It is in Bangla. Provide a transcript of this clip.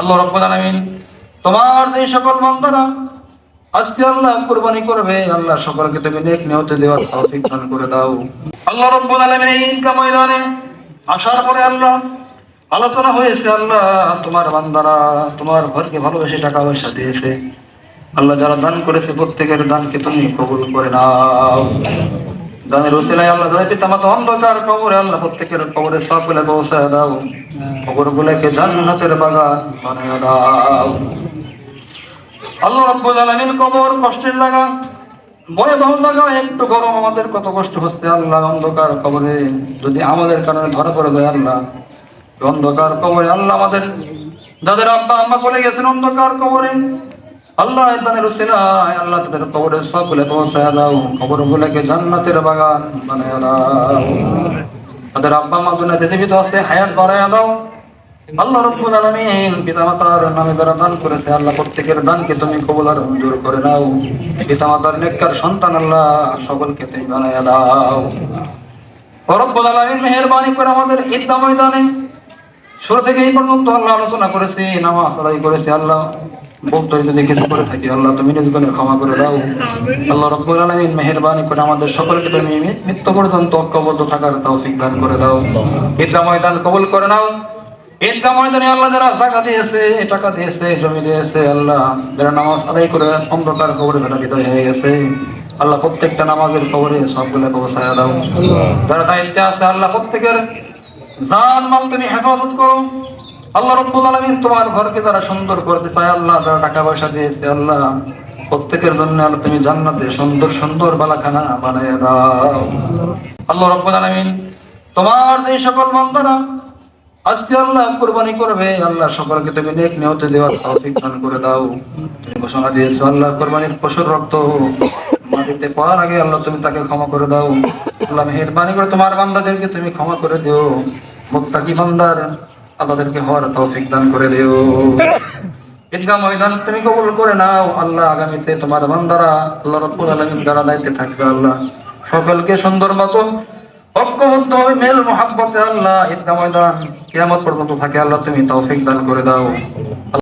আল্লাহ রব্বুল আলামিন, তোমার যে সকল বান্দারা আজকে আল্লাহ কুরবানি করবে, আল্লাহ সকলকে তুমি নেক নিয়তে দেওয়ার তৌফিক দান করে দাও। আল্লাহ রব্বুল আলামিন এই ঈদগাহ ময়দানে আসার পরে আল্লাহ আলোচনা হয়েছে, আল্লাহ তোমার বান্দারা তোমার ঘরকে ভালোবেসে টাকা পয়সা দিয়েছে। আল্লাহ যারা দান করেছে, প্রত্যেকের দানকে তুমি কবুল করে নাও। দানের ওসিলায় আল্লাহ যাদের পিতা মাতা অন্ধকার কবরে আল্লাহ প্রত্যেকের কবরে সবগুলা পৌঁছায় দাও। কবর গুলাকে জান্নাতের বাগান বানায় দাও। আল্লাহ রাব্বুল আলামিন কবর কষ্টের লাগা ভয়াবহ লাগা, একটু গরম আমাদের কত কষ্ট হচ্ছে আল্লাহ, অন্ধকার কবরে। যদি আমাদের কারণে ধরা পড়ে যায় আল্লাহ, অন্ধকার কবরে আল্লাহ আমাদের, যাদের আব্বা আম্মা চলে গেছেন অন্ধকার কবরে আল্লাহ তাদের উসিলায়, আল্লাহ তাদের কবরে সব বলে পৌঁছায় দাও কবর গুলাকে জান্নাতের বাগান বানায় দাও। তাদের আব্বা আম্মা দুনিয়াতে জীবিত আছে, হায়াত বাড়ায় দাও। আল্লাহ রব্বুল আলামিন পিতামাতার নামে যারা দান করেছে, আল্লাহ প্রত্যেকের দানকে তুমি কবুল আর মঞ্জুর করে নাও। পিতামাতার নেককার সন্তান আল্লাহ সকলকে তুমি বানায় দাও। রব্বুল আলামিন, মেহেরবানি করে আমাদের ঈদগাহ ময়দানে, শুরু থেকে এই পর্যন্ত আল্লাহ আলোচনা করেছি, নামাজ আদায় করেছি আল্লাহ। বলতে যদি কিছু করে থাকি আল্লাহ তুমি নিজগুলো ক্ষমা করে দাও। আল্লাহ রব্বুল আলামিন মেহেরবানি করে আমাদের সকলকে তুমি মৃত্যু পর্যন্ত ঐক্যবদ্ধ থাকার তৌফিক দান করে দাও। ঈদগাহ ময়দান কবুল করে নাও। ঈদগাহ ময়দানে আল্লাহ যারা টাকা দিয়েছে টাকা দিয়েছে জমি দিয়েছে আল্লাহ যারা নামাজ আদায় করে অন্ধকার কবরে যারা বিদায় হয়ে গেছে। আল্লাহ প্রত্যেকটা নামাজের কবরে সবগুলো পৌঁছায় দাও। যারা দায়িত্বে আছে আল্লাহ প্রত্যেকের জান মাল তুমি হেফাজত করো। আল্লাহ রব্বুল আলামিন তোমার ঘরকে যারা সুন্দর করতে চায় আল্লাহ যারা টাকা পয়সা দিয়েছে, আল্লাহ প্রত্যেকের জন্য আল্লাহ তুমি জান্নাতে সুন্দর সুন্দর বালাখানা বানিয়ে দাও। আল্লাহ রব্বুল আলামিন তোমার যে সকল বান্দারা আজকে আল্লাহ কুরবানি করবে, আল্লাহ সকলকে তুমি নেক নিয়তে দেওয়ার তৌফিক দান করে দাও। তুমি ঘোষণা দিয়েছ, আল্লাহ কুরবানির পশুর রক্ত মাটিতে পড়ার আগে আল্লাহ তুমি তাকে ক্ষমা করে দাও। আল্লাহ মেহেরবানি করে তোমার বান্দাদেরকে তুমি ক্ষমা করে দিও। মুত্তাকি বান্দার আল্লাহদেরকে হওয়ার তৌফিক দান করে দিও। ঈদগাহ ময়দান তুমি কবুল করে নাও। আল্লাহ আগামীতে তোমার বান্দারা আল্লাহ রব্বুল আলামিন দ্বারা দায়িত্বে থাকবে, আল্লাহ সকলকে সুন্দর মতো ঐক্যবদ্ধ হবে মেল মহাব্বতে আল্লাহ ঈদগাহ ময়দান কিয়ামত পর্যন্ত থাকে। আল্লাহ তুমি তৌফিক দান করে দাও।